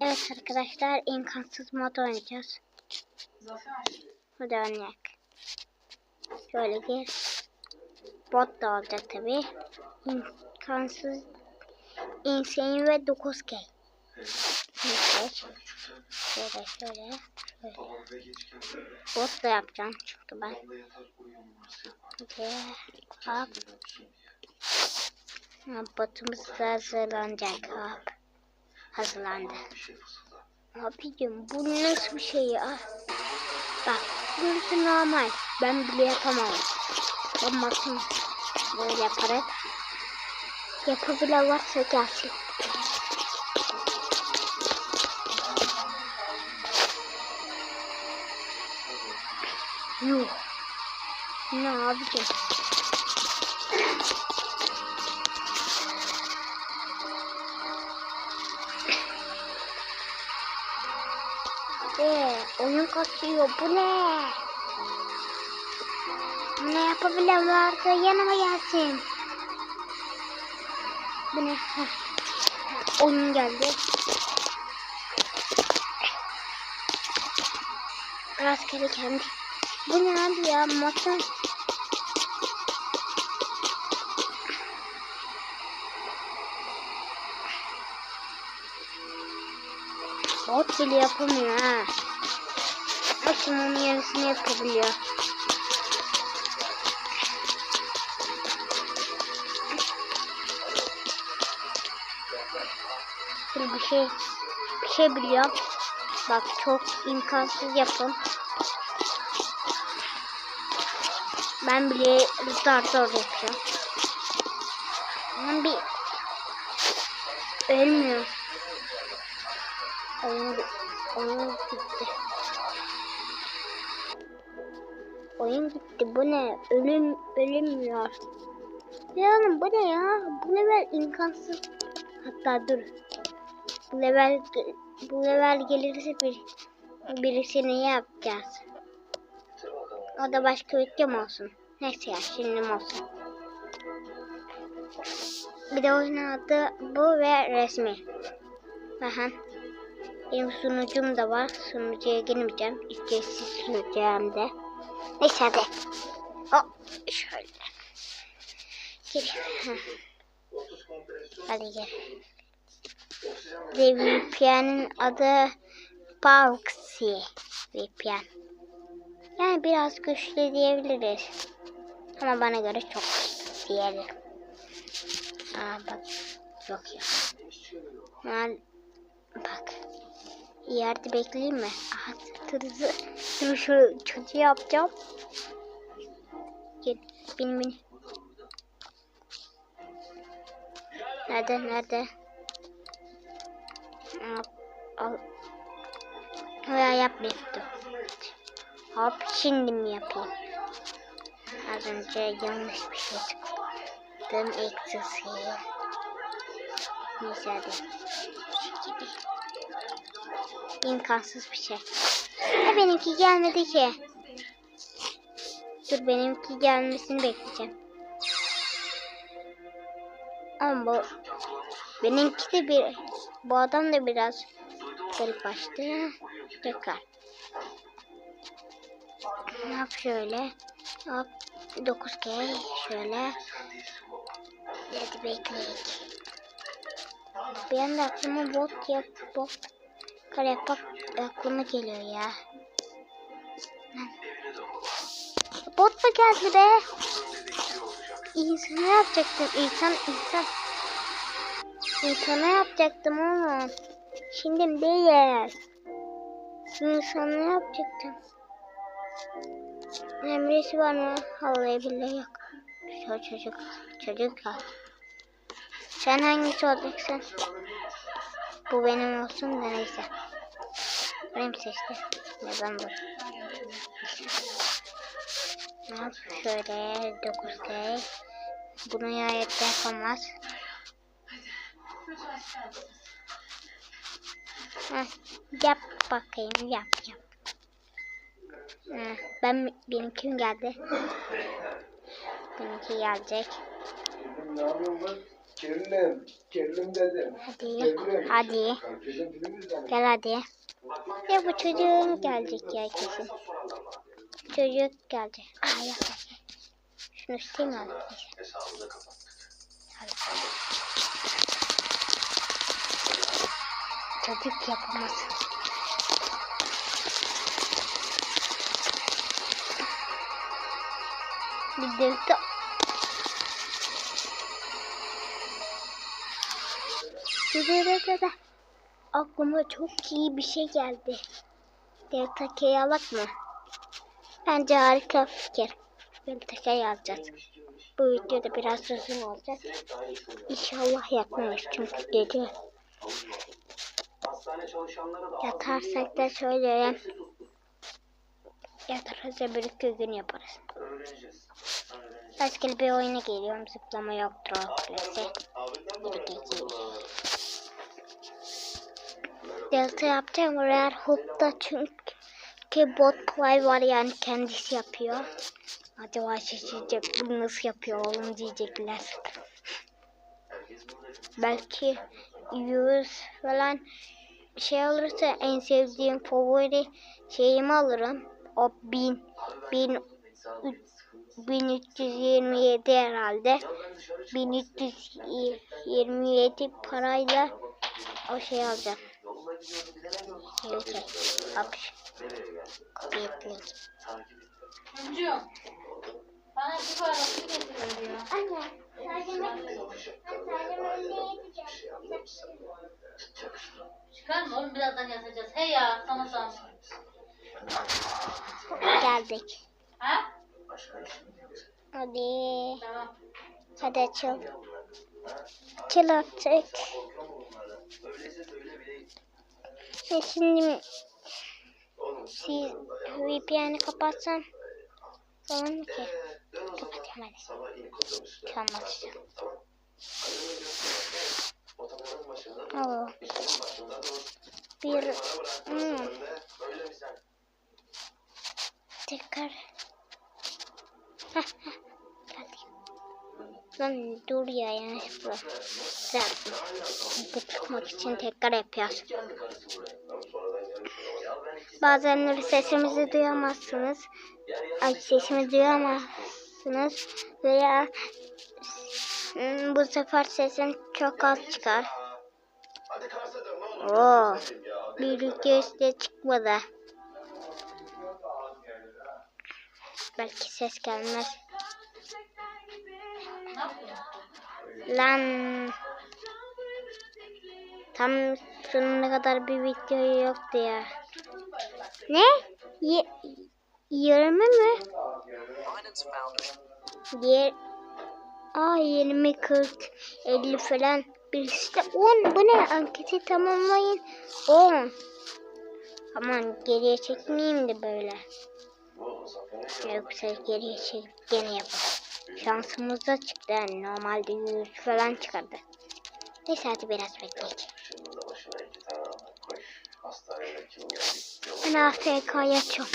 Evet arkadaşlar imkansız mod oynayacağız. Hadi oynayalım. Şöyle gir. Bot da olacak tabi. İmkansız insane ve 9K. Neyse. Şöyle şöyle. şöyle. Bot da yapacağım çünkü ben. Hadi. Hop. Botumuz da hazırlanacak. Hop. Hazırlandı. Abicim bu nasıl bir şey ya? Bak burası normal. Ben bile yapamam. Ben bakın böyle yaparak yapabilen varsa gelsin. Yuh. Ne abicim? Kasıyor. Bu ne? Ne yapabilen varsa yanıma gelsin. Bu ne? Heh. Oyun geldi. Rastgele kendi. Bu ne abi ya? Masa. Bot bile yapamıyor ha. Maksimum yarısını yapabiliyor. Şimdi bir şey bir şey biliyorum. Bak çok imkansız yapım. Ben bile zar zor yapacağım. Ben bir ölmüyor. Oyun, oyun Oyun gitti. Bu ne? Ölüm ölünmüyor. Ya oğlum bu ne ya? Bu level imkansız. Hatta dur. Bu level bu level gelirse bir birisini yapacağız. O da başka videom olsun. Neyse ya şimdi olsun. Bir de oyun adı bu ve resmi. Aha. Benim sunucum da var. Sunucuya girmeyeceğim. Ücretsiz sunucu hem de. Neyse hadi. Hop. Şöyle. Gir. Hadi gir. Ve VPN'in adı Pauxi VPN. Yani biraz güçlü diyebiliriz. Ama bana göre çok güçlü diyelim. Aa bak. Yok ya. Yani bak. Yerde bekleyeyim mi? Aha tırızı. Dur şu çocuğu yapacağım. Gel bin bin. Nerede nerede? Al. al. Veya yapmıştım. Hop şimdi mi yapayım? Az önce yanlış bir şey tıkladım. Eksisi. Neyse hadi. Şu gibi. İmkansız bir şey. E benimki gelmedi ki. Dur benimki gelmesini bekleyeceğim. Ama bu benimki de bir bu adam da biraz garip başladı. Tekrar. Yap şöyle. Hop 9K şöyle. Hadi bekleyek. Bir anda aklıma bot yap bot kare yapıp aklıma geliyor ya. Bot mu geldi be? İnsana yapacaktım. İnsan insan. İnsana yapacaktım oğlum. Şimdi değil. İnsana yapacaktım. Emresi var mı? Vallahi billahi yok. Şu çocuk. Çocuk var. Sen hangisi olacaksın? Bu benim olsun da neyse. Benim seçti. Neden bu? Yap? Şöyle 9K. Bunu nihayet yapamaz. Heh, yap bakayım yap yap. Heh, ben benimkim geldi. Benimki gelecek. Kirli. Kendim dedim. Hadi. Hadi. Gel hadi. Ya bu çocuğun gelecek ya kesin. Çocuk geldi. Aa yok. Şunu isteyeyim mi? Hesabı da kapattık. Çocuk yapamaz. Bir delta. Dırırırırı. Aklıma çok iyi bir şey geldi. Delta K'yi alak mı? Bence harika fikir. Delta alacağız. Bu videoda biraz uzun olacak. İnşallah yakmayız çünkü gece yatarsak da söyleyeyim. Yatarız da bir iki gün yaparız. Başka bir oyuna geliyorum. Zıplama yoktur o. Abiden Bir. Delta yapacağım. Rare Hook'ta çünkü bot play var yani kendisi yapıyor. Acaba şaşıracak bunu nasıl yapıyor oğlum diyecekler. Belki yüz falan şey olursa en sevdiğim favori şeyimi alırım. O bin, bin, 1327 herhalde. 1327 parayla o şey alacağım. Neyse. Takip et. Çocuğum. Bana bir bardak su getir diyor. Anne. Çıkar mı oğlum birazdan yatacağız. Hey ya sana sana. geldik. Ha? Başka işim yok. Hadi. Tamam. Hadi açıl. Açıl artık. E şimdi siz VPN'i kapatsan olur mu ki? Kapatayım hadi. Tamam. başında dur. Bir. Hmm. Tekrar. Heh, heh. Lan dur ya yanlışlıkla. Sen bu çıkmak için tekrar yapıyoruz. Ya Bazenleri sesimizi duyamazsınız. Ay sesimi duyamazsınız. Veya hmm, bu sefer sesim çok az çıkar. Oo, Seveyim ya. bir iki üstte çıkmadı. Belki ses gelmez. Lan. Tam sonuna kadar bir video yoktu ya. Ne? 20 mi? Yer Aa 20 40 50 falan. Birisi de 10. Bu ne? Anketi tamamlayın. 10. Aman geriye çekmeyeyim de böyle. Yoksa geriye çekip gene yapalım. Şansımız da çıktı yani normalde 100 falan çıkardı. Neyse hadi biraz geldi? Ben AFK yatıyorum.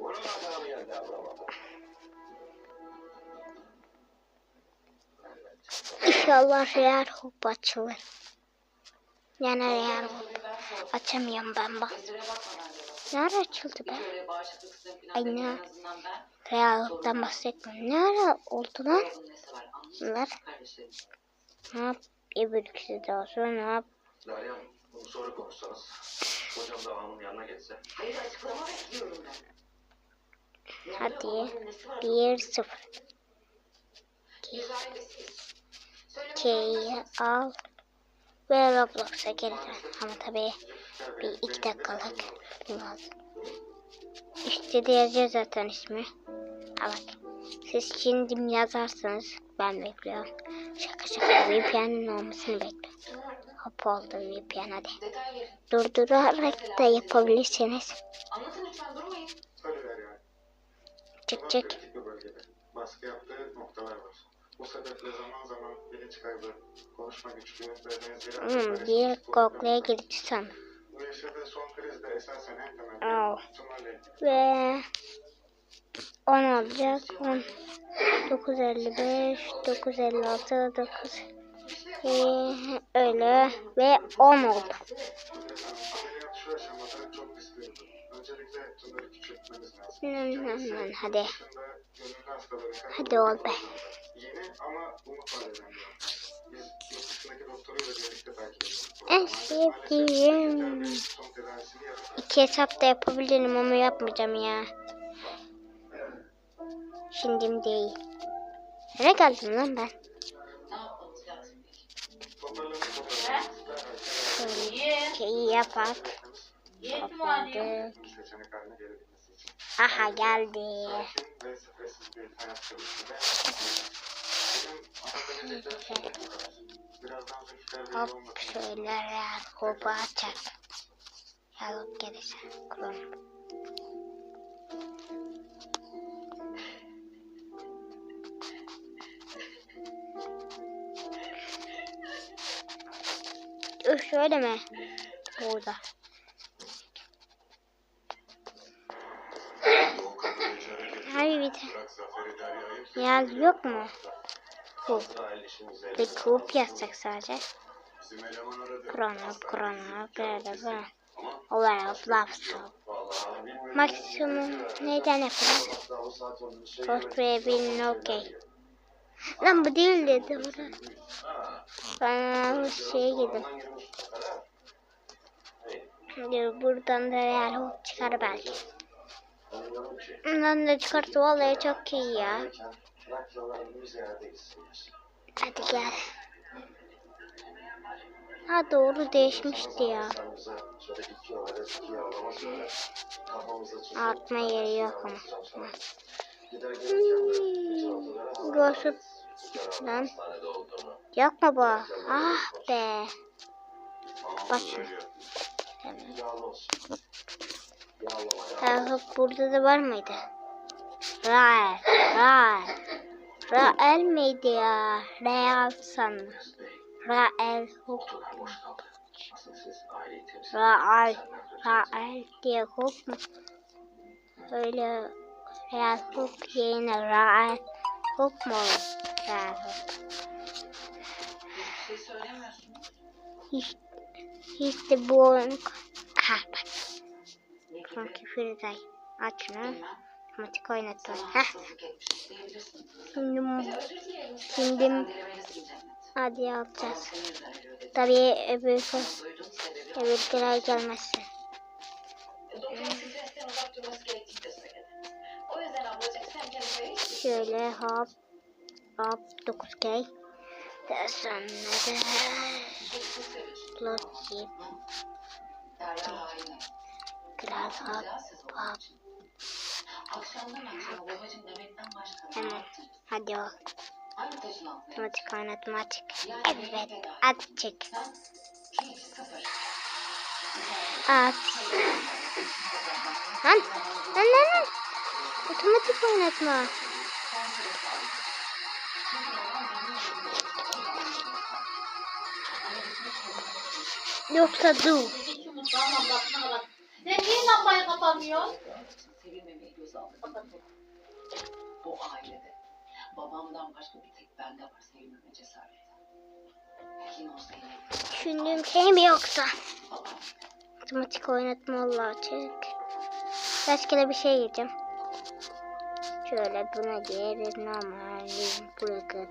Onun adamı geldi ablama. İnşallah real hop açılır. Yani real hop. Açamıyorum ben bak. Nerede açıldı be? Ay ne? Real hop'tan bahsetmiyorum. Ne ara oldu lan? Bunlar. Ne yap? Öbür ikisi de olsun. Ne yap? Derya bunu sonra konuşsanız. Hocam da hanımın yanına geçse. Hadi. Bir sıfır. K'yi al. Ve Roblox'a geri dön. Ama tabii bir iki dakikalık lazım. İşte de yazıyor zaten ismi. Bak. Siz şimdi yazarsınız. Ben bekliyorum. Şaka şaka VPN'in olmasını bekliyorum. Hop oldu VPN hadi. Durdurarak da yapabilirsiniz. Çık çık. Baskı yaptığı noktalar var. Bu sebeple zaman zaman bilinç kaybı, konuşma güçlüğü ve benzeri Hmm, bir Google'ya girdi sandım. Bu yaşadığı son krizde esasen en temel Oh. ilgili. Ve 10 olacak. 10. 955, 956, 9 ee, öyle ve 10 oldu. Lazım. Hemen hemen hadi. Hadi ol be. En sevdiğim. İki hesap da yapabilirim ama yapmayacağım ya. Şimdi değil. Nereye geldim lan ben? Şeyi yapak. İçin. Aha geldi. Hop şöyle real kopu açak. Ya gelirse kullan. Dur şöyle mi? Burada. Hayır bir tane. Yer yok mu? Bu. Bir kup yazacak sadece. Krono, krono, böyle böyle. Olarak bilmiyorum. Maksimum neyden yapalım? Software bin okey. Lan bu değil dedi. Ben bu şeye. Dur, Buradan da real hook çıkar belki. Bundan da çıkarsa vallahi çok iyi ya. Hadi gel. Ha doğru değişmişti ya. Artma yeri yok ama. Hmm, Gossip lan. Yok mu bu? Ah be. Bak. Ha, burada da var mıydı? Rael. Rael. Rael miydi ya? Real sandım. Rael temsil Rael. Rael diye mu? Öyle Real hook yerine Rael hook mu olur? Real söylemiyorsun. Hiç, hiç de bu oyun... Ha bak. Ne gibi? Oynatma. Sana Heh. Şimdi. Şimdi- hadi alacağız. Tabii öbür, öbürkiler gelmezse. Kendine hiç Şöyle hop hop 9K. Daha sonra da yip Derya haini. biraz hop hop. Akşamdan akşama babacığım demekten başka ne Hemen. yaptın? hadi o. Hangi taşın altına? Otomatik oynatma açık. Yani Evet açık. Aç. Lan lan lan lan. Otomatik oynatma. Yoksa du. Şu mutfağın lambasına bak. Sen niye lambayı kapatmıyorsun? Bu ailede babamdan başka bir tek bende var sevilmeme cesareti. Yine o senin Düşündüğüm şey mi yoksa? Otomatik oynatma Allah açık. Rastgele bir şey yiyeceğim. Şöyle buna geri normal burger.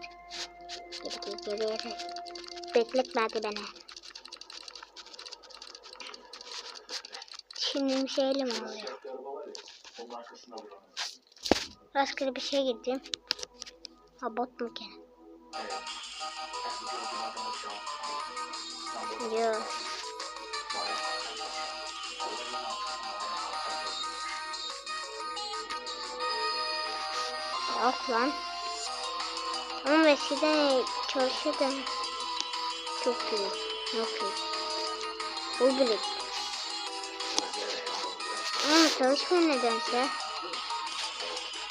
Geri geri geri. Bekletmedi beni. Şimdi bir şeyle mi oluyor? Onun arkasında duran. Rastgele bir şey girdim. Ha bot mu gene? Yok. Yok lan. Ama eskiden çalışıyordum. Çok iyi. Çok iyi. Bu bile. Ama çalışmıyor nedense.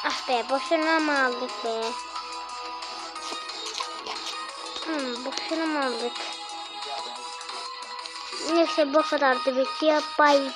Ah be boşuna mı aldık be? Hmm, boşuna mı aldık? Neyse bu kadar da bekliyor. Bye.